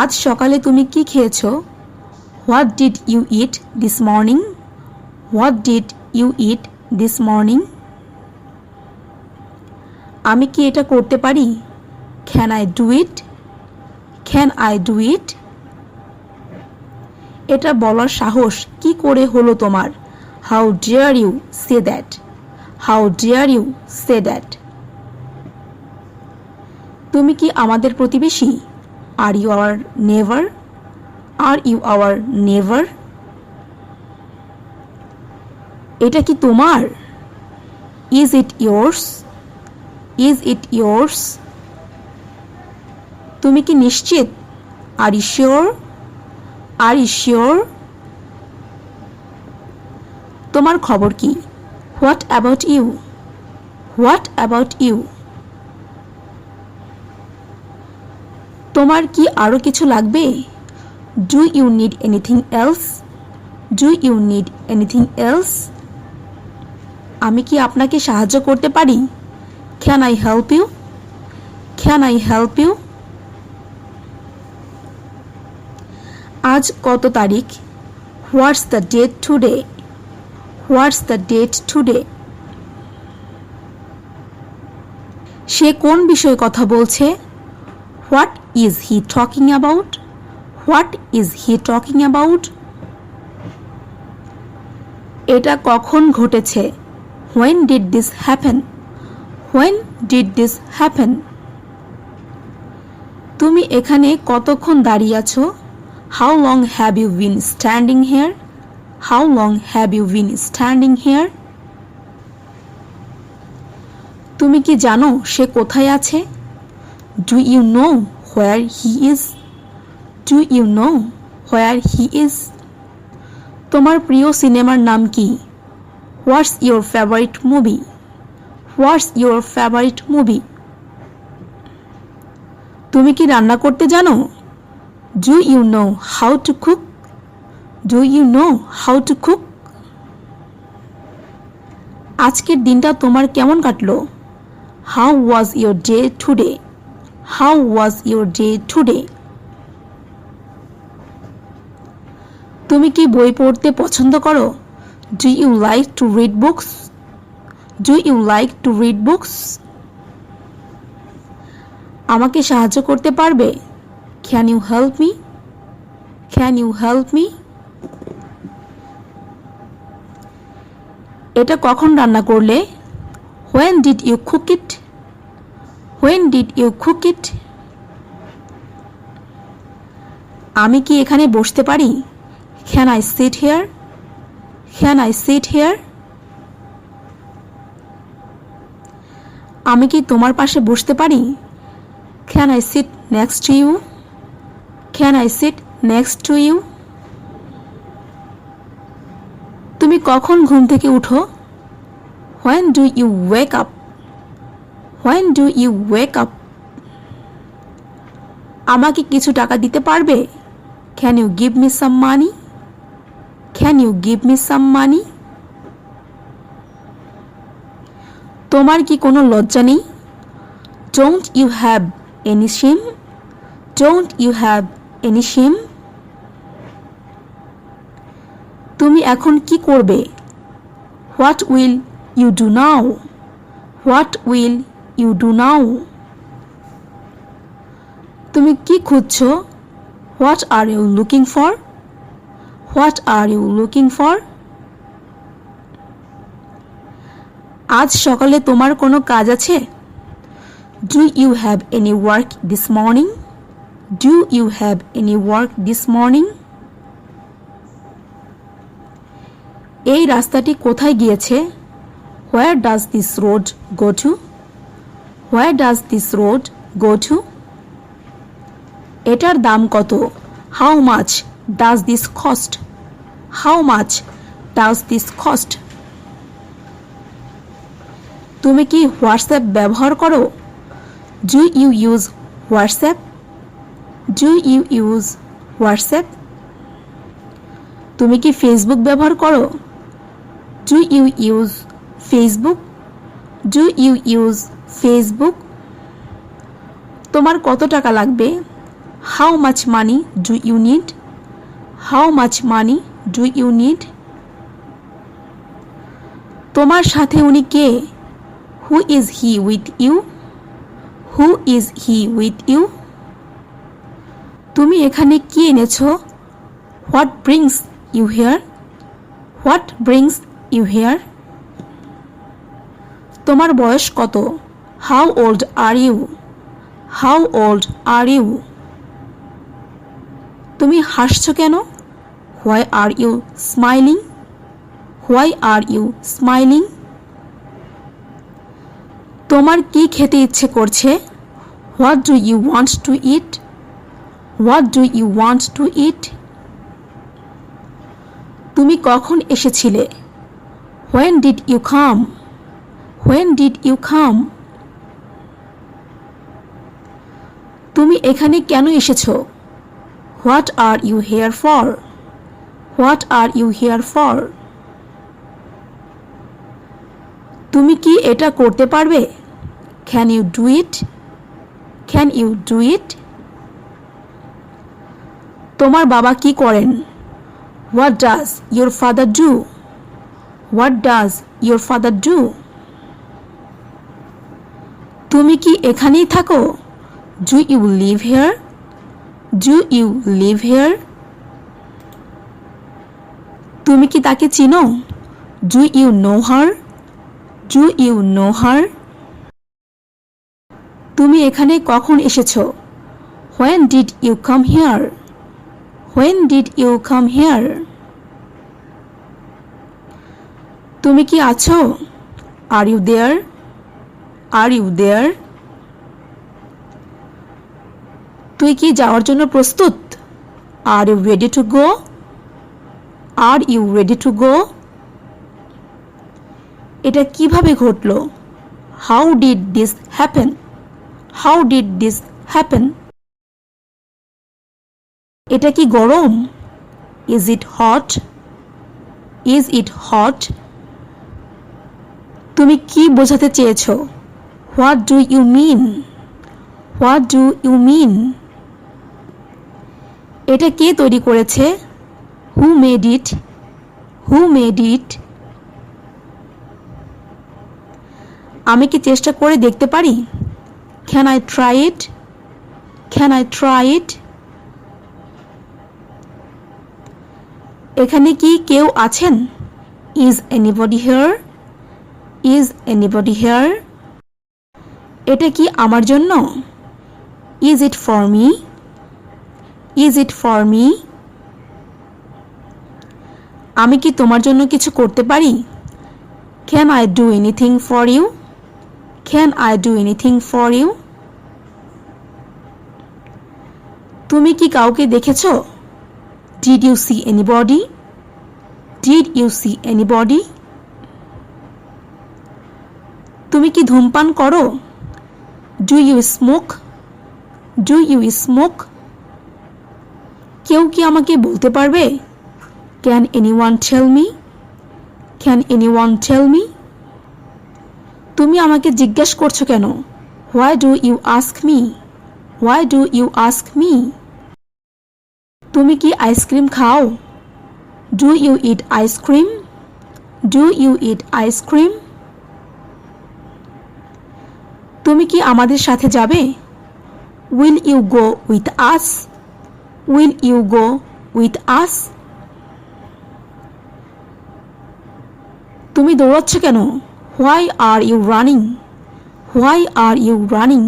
আজ সকালে তুমি কি খেয়েছো? What did you eat this morning what did you eat this morning আমি কি এটা করতে পারি? Can I do it can I do it এটা বলার সাহস কি করে হলো তোমার? How dare you say that how dare you say that তুমি কি আমাদের প্রতিবেশী? Are you our neighbour are you our neighbour এটা কি তোমার? Is it yours is it yours তুমি কি নিশ্চিত? Are you sure are you sure তোমার খবর কি? What about you what about you তোমার কি আরও কিছু লাগবে? Do you need anything else do you need anything else আমি কি আপনাকে সাহায্য করতে পারি? Can I help you can I help you আজ কত তারিখ? What's the date today what's the date today সে কোন বিষয়ে কথা বলছে? What is he talking about what is he talking about এটা কখন ঘটেছে? When did this happen when did this happen তুমি এখানে কতক্ষণ দাঁড়িয়ে আছো? How long have you been standing here how long have you been standing here তুমি কি জানো সে কোথায় আছে? Do you know where he is do you know where he is তোমার প্রিয় সিনেমার নাম কি? What's your favourite movie what's your favourite movie তুমি কি রান্না করতে জানো? Do you know how to cook do you know how to cook আজকের দিনটা তোমার কেমন কাটলো? How was your day today how was your day today তুমি কি বই পড়তে পছন্দ করো? Do you like to read books do you like to read books আমাকে সাহায্য করতে পারবে? Can you help me can you help me এটা কখন রান্না করলে? When did you cook it when did you cook it আমি কি এখানে বসতে পারি? Can I sit here can I sit here আমি কি তোমার পাশে বসতে পারি? Can I sit next to you can I sit next to you তুমি কখন ঘুম থেকে উঠো? When do you wake up when do you wake up আমাকে কিছু টাকা দিতে পারবে? Can you give me some money can you give me some money তোমার কি কোনো লজ্জা নেই? Don't you have any shame don't you have any shame তুমি এখন কি করবে? What will you do now what will you do now তুমি কি খুঁজছো? What are you looking for what are you looking for আজ সকালে তোমার কোনো কাজ আছে? Do you have any work this morning do you have any work this morning এই রাস্তাটি কোথায় গিয়েছে? Where does this road go to where does this road go to এটার দাম কত? How much does this cost how much does this cost তুমি কি WhatsApp ব্যবহার করো? Do you use WhatsApp? Do you use WhatsApp? তুমি কি Facebook ব্যবহার করো? Do you use Facebook do you use Facebook তোমার কত টাকা লাগবে? How much money do you need how much money do you need তোমার সাথে উনি কে? Who is he with you who is he with you তুমি এখানে কি এনেছো? What brings you here what brings you here তোমার বয়স কত? How old are you how old are you তুমি হাসছো কেন? Why are you smiling why are you smiling তোমার কি খেতে ইচ্ছে করছে? What do you want to eat what do you want to eat তুমি কখন এসেছিলে? When did you come when did you come তুমি এখানে কেন এসেছ? What are you here for what are you here for তুমি কি এটা করতে পারবে? Can you do it can you do it তোমার বাবা কি করেন? What does your father do what does your father do তুমি কি এখানেই থাকো? Do you live here do you live here তুমি কি তাকে চিনো? Do you know her do you know her তুমি এখানে কখন এসেছ? When did you come here when did you come here তুমি কি আছো? Are you there are you there তুই কি যাওয়ার জন্য প্রস্তুত? Are you ready to go are you ready to go এটা কীভাবে ঘটলো? How did this happen how did this happen এটা কি গরম? Is it hot is it hot তুমি কি বোঝাতে চেয়েছ? What do you mean what do you mean এটা কে তৈরি করেছে? Who made it who made it আমি কি চেষ্টা করে দেখতে পারি? Can I try it can I try it এখানে কি কেউ আছেন? Is anybody here is anybody here এটা কি আমার জন্য? Is it for me is it for me আমি কি তোমার জন্য কিছু করতে পারি? Can I do anything for you can I do anything for you তুমি কি কাউকে দেখেছ? Did you see anybody did you see anybody তুমি কি ধূমপান করো? Do you smoke do you smoke কেউ কি আমাকে বলতে পারবে? Can anyone tell me can anyone tell me তুমি আমাকে জিজ্ঞেস করছ কেন? Why do you ask me why do you ask me তুমি কি আইসক্রিম খাও? Do you eat ice cream do you eat ice cream তুমি কি আমাদের সাথে যাবে? Will you go with us will you go with us তুমি দৌড়াচ্ছ কেন? Why are you running why are you running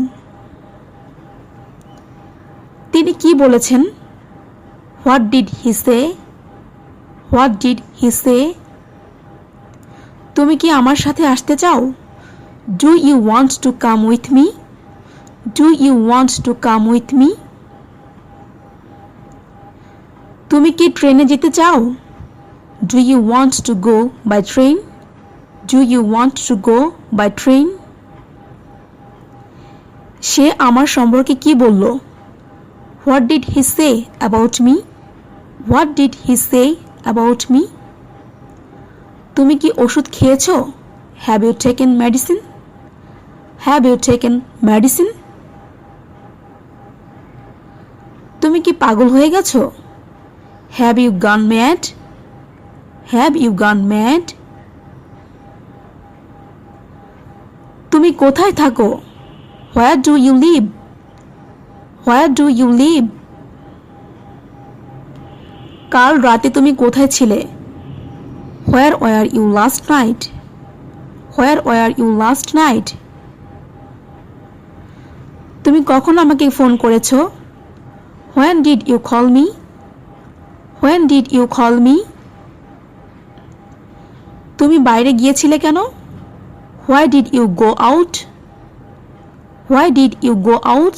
তিনি কি বলেছেন? What did he say what did he say তুমি কি আমার সাথে আসতে চাও? Do you want to come with me do you want to come with me তুমি কি ট্রেনে যেতে চাও? Do you want to go by train do you want to go by train সে আমার সম্পর্কে কি বলল? What did he say about me what did he say about me তুমি কি ওষুধ খেয়েছ? Have you taken medicine have you taken medicine তুমি কি পাগল হয়ে গেছো? Have you gone mad have you gone mad তুমি কোথায় থাকো? Where do you live where do you live কাল রাতে তুমি কোথায় ছিলে? Where were you last night where were you last night তুমি কখন আমাকে ফোন করেছ? When did you call me when did you call me তুমি বাইরে গিয়েছিলে কেন? Why did you go out why did you go out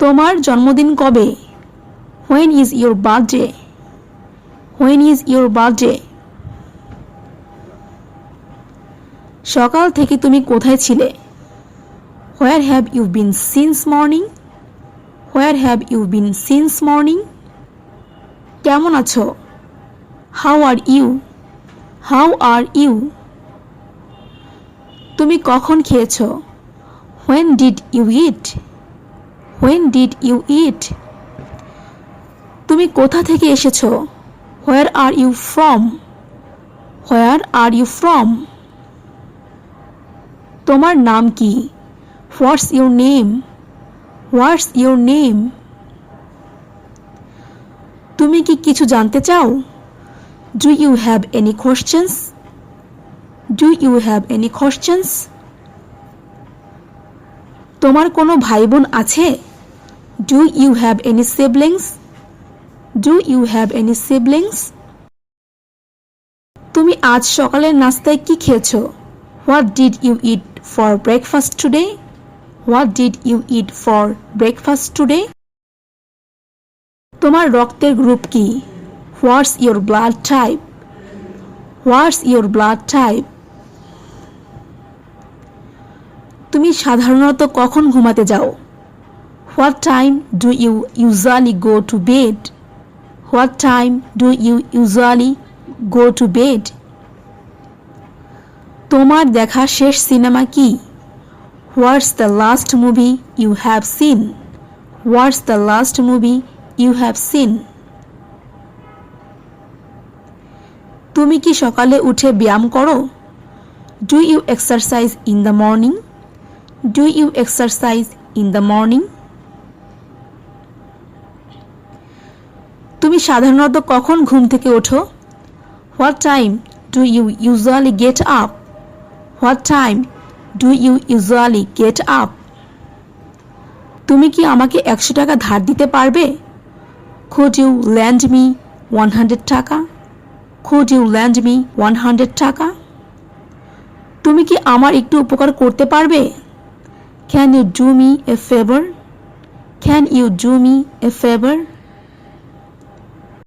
তোমার জন্মদিন কবে? When is your birthday when is your birthday সকাল থেকে তুমি কোথায় ছিলে? Where have you been since morning where have you been since morning কেমন আছো? How are you how are you তুমি কখন খেয়েছো? When did you eat when did you eat তুমি কোথা থেকে এসেছ? Where are you from where are you from তোমার নাম কি? What's your name what's your name তুমি কি কিছু জানতে চাও? Do you have any questions do you have any questions তোমার কোনো ভাই বোন আছে? Do you have any siblings do you have any siblings তুমি আজ সকালের নাস্তায় কি খেয়েছো? What did you eat for breakfast today what did you eat for breakfast today? তোমার রক্তের গ্রুপ কি? What's your blood type? What's your blood type? তুমি সাধারণত কখন ঘুমাতে যাও? What time do you usually go to bed? What time do you usually go to bed? তোমার দেখা শেষ সিনেমা কি? What's the last movie you have seen what's the last movie you have seen তুমি কি সকালে উঠে ব্যায়াম করো? Do you exercise in the morning do you exercise in the morning তুমি সাধারণত কখন ঘুম থেকে ওঠো? What time do you usually get up what time do you usually get up তুমি কি আমাকে একশো টাকা ধার দিতে পারবে? Could you lend me one hundred taka? Could you lend me one hundred taka? তুমি কি আমার একটু উপকার করতে পারবে? Can you do me a favour can you do me a favour